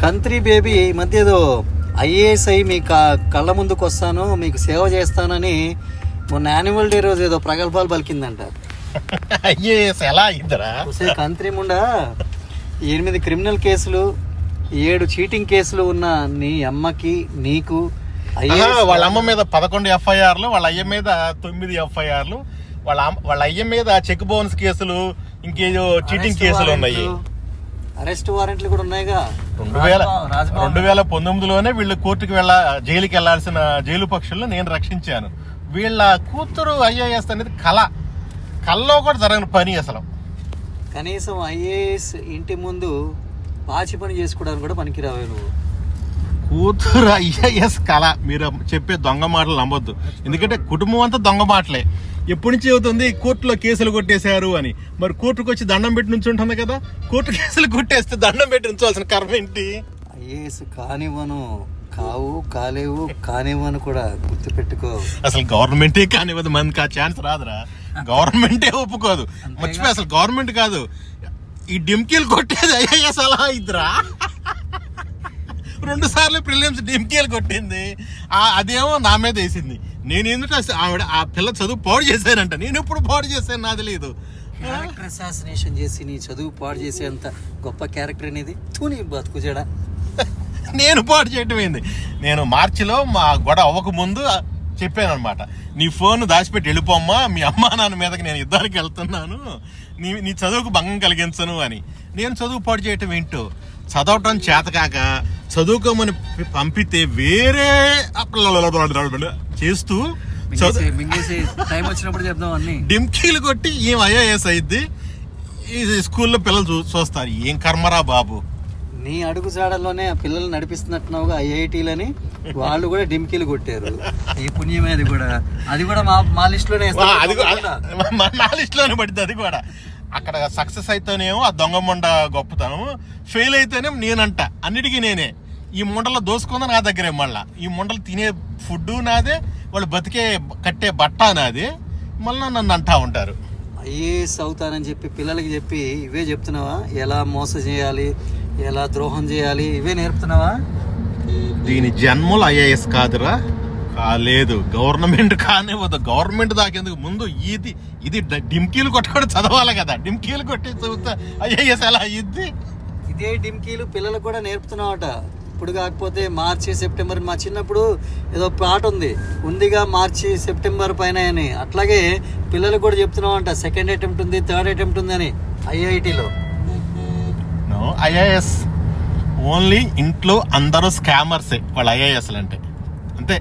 కంత్రి baby ఈ మధ్య ఏదో ఐఏఎస్ అయి మీ క- కళ్ళ ముందుకు వస్తాను మీకు సేవ చేస్తానని మొన్న యాన్యువల్ డే రోజు ఏదో ప్రగల్భాలు పలికిందంట. ఐఏఎస్ ఎలా ఒసే కంత్రి ముండా ఎనిమిది క్రిమినల్ కేసులు ఏడు చీటింగ్ కేసులు ఉన్న నీ అమ్మకి నీకు వాళ్ళ అమ్మ మీద పదకొండు ఎఫ్ఐఆర్లు వాళ్ళ అయ్య మీద తొమ్మిది ఎఫ్ఐఆర్లు వాళ్ళ వాళ్ళ అయ్య మీద చెక్ బౌన్స్ కేసులు ఇంకేదో చీటింగ్ కేసులు ఉన్నాయి. అరెస్ట్ వారెంట్లు కూడా ఉన్నాయిగా. రెండు వేల. రెండు వేల పంతొమ్మిదిలోనే వీళ్ళు కోర్టుకు వెళ్ళ జైలుకి వెళ్ళాల్సిన జైలు పక్షులను నేను రక్షించాను. వీళ్ళ కూతురు ఐఏఎస్ అనేది కళ కల్లో కూడా జరగని పని అసలు. కనీసం ఐఏఎస్ ఇంటి ముందు పాచి పని చేసుకోవడానికి కూడా పనికిరావే నువ్వు. కూతురు ఐఏఎస్ కళ. మీరు చెప్పే దొంగ మాటలు నమ్మొద్దు. ఎందుకంటే కుటుంబం అంతా దొంగ మాటలే. ఎప్పటి నుంచి అవుతుంది కోర్టులో కేసులు కొట్టేశారు అని. మరి కోర్టుకు వచ్చి దండం పెట్టి నుంచి ఉంటుంది కదా? కోర్టు కేసులు కొట్టేస్తే దండం పెట్టి ఉంచవలసిన కర్మ ఏంటి? ఐఏఎస్ కానివ్వను. కావు కాలేవు కానివ్వను కూడా గుర్తుపెట్టుకో. అసలు గవర్నమెంటే కానివ్వదు. మనకి ఆ ఛాన్స్ రాదురా. గవర్నమెంటే ఒప్పుకోదు. మర్చిపోయి అసలు గవర్నమెంట్ కాదు. ఈ డిమ్కీలు కొట్టేది ఐఏఎస్ అలా ఇద్దరా రెండు సార్లు ప్రిలియమ్స్ డిమ్కీలు కొట్టింది. ఆ అదేమో నా మీద వేసింది. నేను ఎందుకు ఆవిడ ఆ పిల్ల చదువు పాడు చేశానంట. నేను ఎప్పుడు పాడు చేశాను నాకు తెలియదు క్యారెక్టర్ అసాసినేషన్ చేసి నీ చదువు పాడు చేసేంత గొప్ప క్యారెక్టర్ అనేది తూ నీ బతుకు చెడా. నేను పాడు చేయటం ఏంది? నేను మార్చిలో మా గొడవ అవ్వక ముందు చెప్పాను అనమాట నీ ఫోన్ దాచిపెట్టి వెళ్ళిపోమ్మా మీ అమ్మా నాన్న మీదకి నేను యుద్ధానికి వెళ్తున్నాను. నీ నీ చదువుకు భంగం కలిగించను అని. నేను చదువు పాడు చేయటం ఏంటో? చదవటం చేతకాక చదువుకోమని పంపితే వేరే చేస్తూ టైం వచ్చినప్పుడు చెప్దాం అన్ని. డిమ్కీలు కొట్టి ఏం ఐఏఎస్ అయింది ఈ స్కూల్లో పిల్లలు చూ చూస్తారు. ఏం కర్మరా బాబు? నీ అడుగు జాడల్లోనే ఆ పిల్లలు నడిపిస్తున్నట్టున్నావుగా ఐఐటీలని. వాళ్ళు కూడా డిమ్కీలు కొట్టారు. ఈ పుణ్యమే అది కూడా. అది కూడా మా మా లిస్ట్లోనే మా లిస్ట్లోనే పడింది అది కూడా. అక్కడ సక్సెస్ అయితేనేమో ఆ దొంగ ముండ గొప్పతనం. ఫెయిల్ అయితేనేమో నేనంట. అన్నిటికీ నేనే. ఈ ముండలో దోసుకుందా నా దగ్గరే మళ్ళా. ఈ ముండలు తినే ఫుడ్ నాదే వాళ్ళు బతికే కట్టే బట్ట నాది. మళ్ళీ నన్ను అంటా ఉంటారు. ఐఏఎస్ అవుతానని చెప్పి పిల్లలకి చెప్పి ఇవే చెప్తున్నావా? ఎలా మోసం చేయాలి? ఎలా ద్రోహం చేయాలి? ఇవే నేర్పుతున్నావా? దీని జన్మలు ఐఏఎస్ కాదురా. కాలేదు గవర్నమెంట్ కానివ్వదు. గవర్నమెంట్ దాకేందుకు? ముందు ఇది ఇది డ- డిమ్కీలు కొట్టకుండా చదవాలి కదా. డిమ్కీలు కొట్టి చదువుతా ఐఏఎస్ ఎలా అయ్యిద్ది? ఇదే డిమ్కీలు పిల్లలకు కూడా నేర్పుతున్నావట. ఇప్పుడు కాకపోతే మార్చి సెప్టెంబర్ మా చిన్నప్పుడు ఏదో పాట ఉంది. ఉందిగా మార్చి సెప్టెంబర్ పైన అని. అట్లాగే పిల్లలకు కూడా చెప్తున్నావంట. సెకండ్ అటెంప్ట్ ఉంది థర్డ్ అటెంప్ట్ ఉంది అని ఐఐటిలో. No IAS. ఓన్లీ ఇంట్లో అందరూ స్కామర్సే వాళ్ళు ఐఏఎస్లు అంటే అంతే.